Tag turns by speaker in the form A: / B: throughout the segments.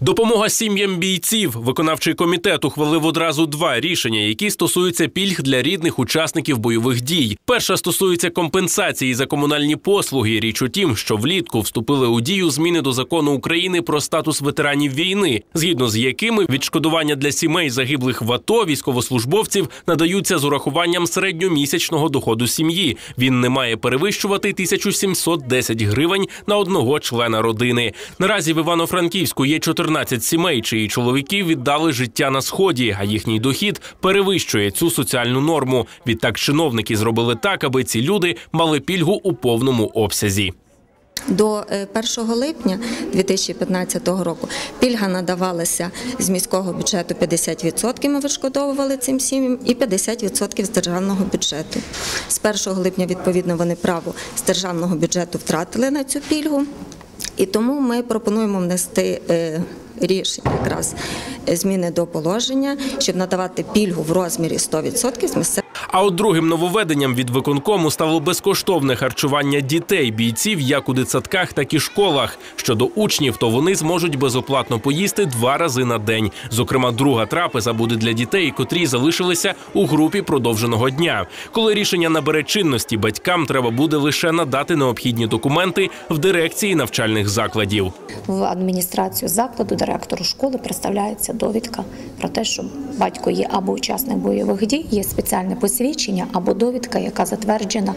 A: Допомога сім'ям бійців. Виконавчий комітет ухвалив одразу два рішення, які стосуються пільг для рідних учасників бойових дій. Перша стосується компенсації за комунальні послуги. Річ у тім, що влітку вступили у дію зміни до закону України про статус ветеранів війни, згідно з якими відшкодування для сімей загиблих в АТО військовослужбовців надаються з урахуванням середньомісячного доходу сім'ї. Він не має перевищувати 1710 гривень на одного члена родини. Наразі в Івано-Франківську є 14 сімей, чиї чоловіки віддали життя на сході, а їхній дохід перевищує цю соціальну норму. Відтак чиновники зробили так, аби ці люди мали пільгу у повному обсязі.
B: До е, 1 липня 2015 року пільга надавалася з міського бюджету 50% ми відшкодовували цим сім'ям і 50% з державного бюджету. З 1 липня, відповідно, вони право з державного бюджету втратили на цю пільгу. І тому ми пропонуємо внести е, рішення якраз зміни до положення, щоб надавати пільгу в розмірі 100% з місцевого
A: А от другим нововведенням від виконкому стало безкоштовне харчування дітей бійців як у дитсадках, так і школах. Щодо учнів, то вони зможуть безоплатно поїсти два рази на день. Зокрема, друга трапеза буде для дітей, котрі залишилися у групі продовженого дня. Коли рішення набере чинності, батькам треба буде лише надати необхідні документи в дирекції навчальних закладів.
C: в адміністрацію закладу директору школи представляється довідка про те, що батько є або учасник бойових дій, є спеціальне посвідчення або довідка, яка затверджена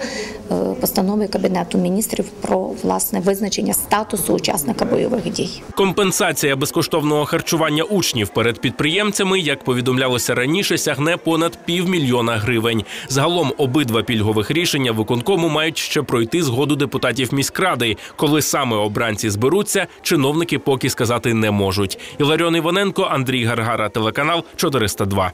C: е, постановою кабінету міністрів про власне визначення статусу учасника бойових дій.
A: Компенсація безкоштовного харчування учнів перед підприємцями, як повідомлялося раніше, сягне понад півмільйона гривень. Загалом обидва пільгових рішення виконкому мають ще пройти згоду депутатів міськради. Коли саме обранці зберуться, чиновники поки сказати не можуть. Іларіон Іваненко, Андрій Гаргара, телеканал 402.